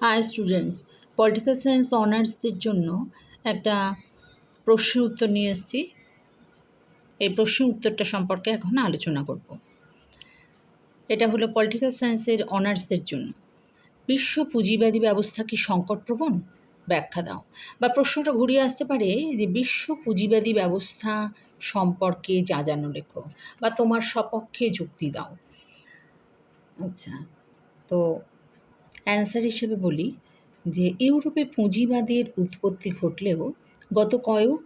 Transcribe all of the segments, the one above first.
High students political science অনার্সদের জন্য একটা প্রশ্নের উত্তর নিয়ে এসেছি। এই প্রশ্নের উত্তরটা সম্পর্কে এখন আলোচনা করব। এটা হলো পলিটিক্যাল সায়েন্সের অনার্সদের জন্য। বিশ্ব পুঁজিবাদী ব্যবস্থা কি সংকটপ্রবণ? ব্যাখ্যা দাও। বা প্রশ্নটা ঘুরিয়ে আসতে পারে যে বিশ্ব পুঁজিবাদী ব্যবস্থা সম্পর্কে যা জানো লেখো বা তোমার সপক্ষে যুক্তি দাও। আচ্ছা তো অ্যান্সার হিসেবে বলি যে, ইউরোপে পুঁজিবাদের উৎপত্তি ঘটলেও গত কয়েক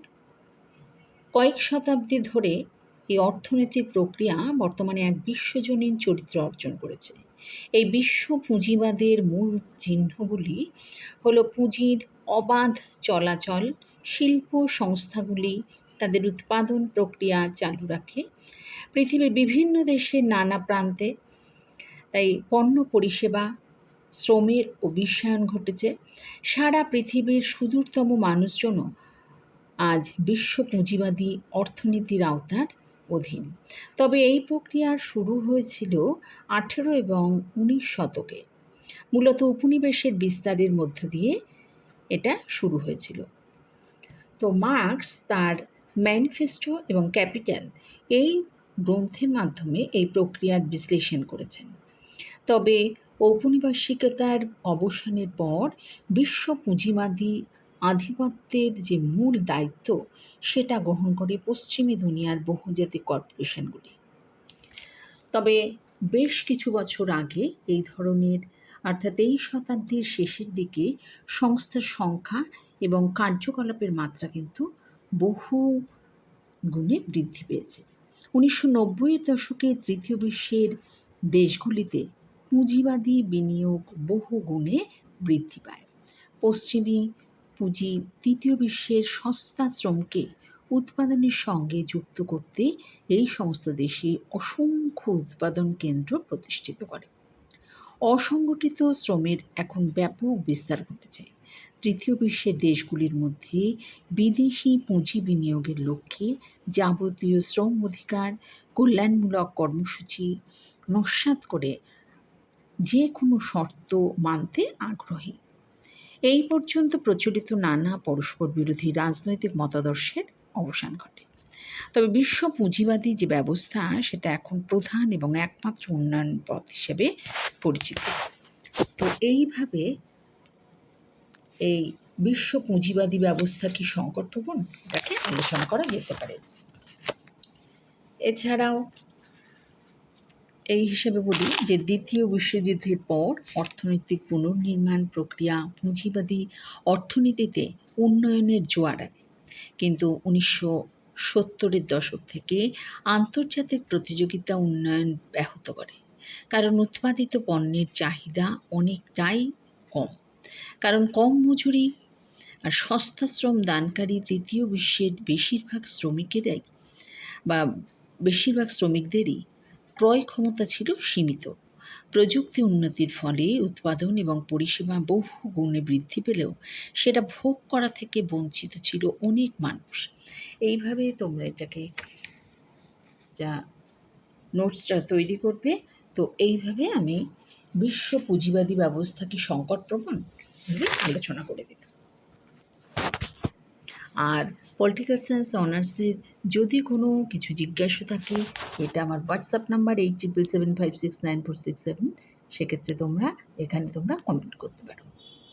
কয়েক শতাব্দী ধরে এই অর্থনৈতিক প্রক্রিয়া বর্তমানে এক বিশ্বজনীন চরিত্র অর্জন করেছে। এই বিশ্ব পুঁজিবাদের মূল চিহ্নগুলি হল পুঁজির অবাধ চলাচল, শিল্প সংস্থাগুলি, তাদের উৎপাদন প্রক্রিয়া চালু রাখে, পৃথিবীর বিভিন্ন দেশের নানা প্রান্তে, তাই পণ্য পরিষেবা শ্রমের বিশ্বায়ন ঘটেছে। সারা পৃথিবীর সুদূরতম মানুষজনও আজ বিশ্ব পুঁজিবাদী অর্থনীতির আওতার অধীন। তবে এই প্রক্রিয়ার শুরু হয়েছিল আঠেরো এবং উনিশ শতকে। মূলত উপনিবেশের বিস্তারের মধ্য দিয়ে এটা শুরু হয়েছিল। তো মার্কস তার ম্যানিফেস্টো এবং ক্যাপিটাল এই গ্রন্থের মাধ্যমে এই প্রক্রিয়ার বিশ্লেষণ করেছেন। তবে ঔপনিবেশিকতার অবসানের পর বিশ্ব পুঁজিবাদী আধিপত্যের যে মূল দায়িত্ব, সেটা গ্রহণ করে পশ্চিমী দুনিয়ার বহুজাতিক কর্পোরেশনগুলি। তবে বেশ কিছু বছর আগে এই ধরনের, অর্থাৎ এই শতাব্দীর শেষের দিকে সংস্থার সংখ্যা এবং কার্যকলাপের মাত্রা কিন্তু বহু গুণে বৃদ্ধি পেয়েছে। উনিশশো নব্বইয়ের দশকে তৃতীয় বিশ্বের দেশগুলিতে পুঁজিবাদী বিনিয়োগ বহু গুণে বৃদ্ধি পায়। পশ্চিমী পুঁজি তৃতীয় বিশ্বের সস্তা শ্রমকে উৎপাদনের সঙ্গে যুক্ত করতে এই সমস্ত দেশে অসংখ্য উৎপাদন কেন্দ্র প্রতিষ্ঠিত করে। অসংগঠিত শ্রমের এখন ব্যাপক বিস্তার ঘটেছে। তৃতীয় বিশ্বের দেশগুলির মধ্যে বিদেশি পুঁজি বিনিয়োগের লক্ষ্যে যাবতীয় শ্রম অধিকার, কল্যাণমূলক কর্মসূচি নস্যাৎ করে যে কোনো শর্ত মানতে আগ্রহী। এই পর্যন্ত প্রচলিত নানা পরস্পর বিরোধী রাজনৈতিক মতাদর্শের অবসান ঘটে। তবে বিশ্ব পুঁজিবাদী যে ব্যবস্থা, সেটা এখন প্রধান এবং একমাত্র উন্নয়ন পথ হিসেবে পরিচিত। তো এইভাবে এই বিশ্ব পুঁজিবাদী ব্যবস্থা কি সংকটপ্রবণ এটাকে আলোচনা করা যেতে পারে। এছাড়াও এই হিসেবে বলি যে দ্বিতীয় বিশ্বযুদ্ধের পর অর্থনৈতিক পুনর্নির্মাণ প্রক্রিয়া পুঁজিবাদী অর্থনীতিতে উন্নয়নের জোয়ার আনে। কিন্তু উনিশশো সত্তরের দশক থেকে আন্তর্জাতিক প্রতিযোগিতা উন্নয়ন ব্যাহত করে। কারণ উৎপাদিত পণ্যের চাহিদা অনেকটাই কম। কারণ কম মজুরি আর সস্তা শ্রম দানকারী তৃতীয় বিশ্বের বেশিরভাগ শ্রমিকেরাই বা বেশিরভাগ শ্রমিকদেরই ক্রয় ক্ষমতা ছিল সীমিত। প্রযুক্তি উন্নতির ফলে উৎপাদন এবং পরিষেবা বহু গুণে বৃদ্ধি পেলেও সেটা ভোগ করা থেকে বঞ্চিত ছিল অনেক মানুষ। এইভাবে তোমরা এটাকে যা নোটসটা তৈরি করবে, তো এইভাবে আমি বিশ্ব পুঁজিবাদী ব্যবস্থা কি সংকটপ্রবণ আলোচনা করে দিলাম আর পলিটিক্যাল সায়েন্স অনার্সের যদি কোনো কিছু জিজ্ঞাসা থাকে, এটা আমার WhatsApp number eight triple seven five six nine four six seven সেক্ষেত্রে তোমরা, এখানে তোমরা কমেন্ট করতে পারো।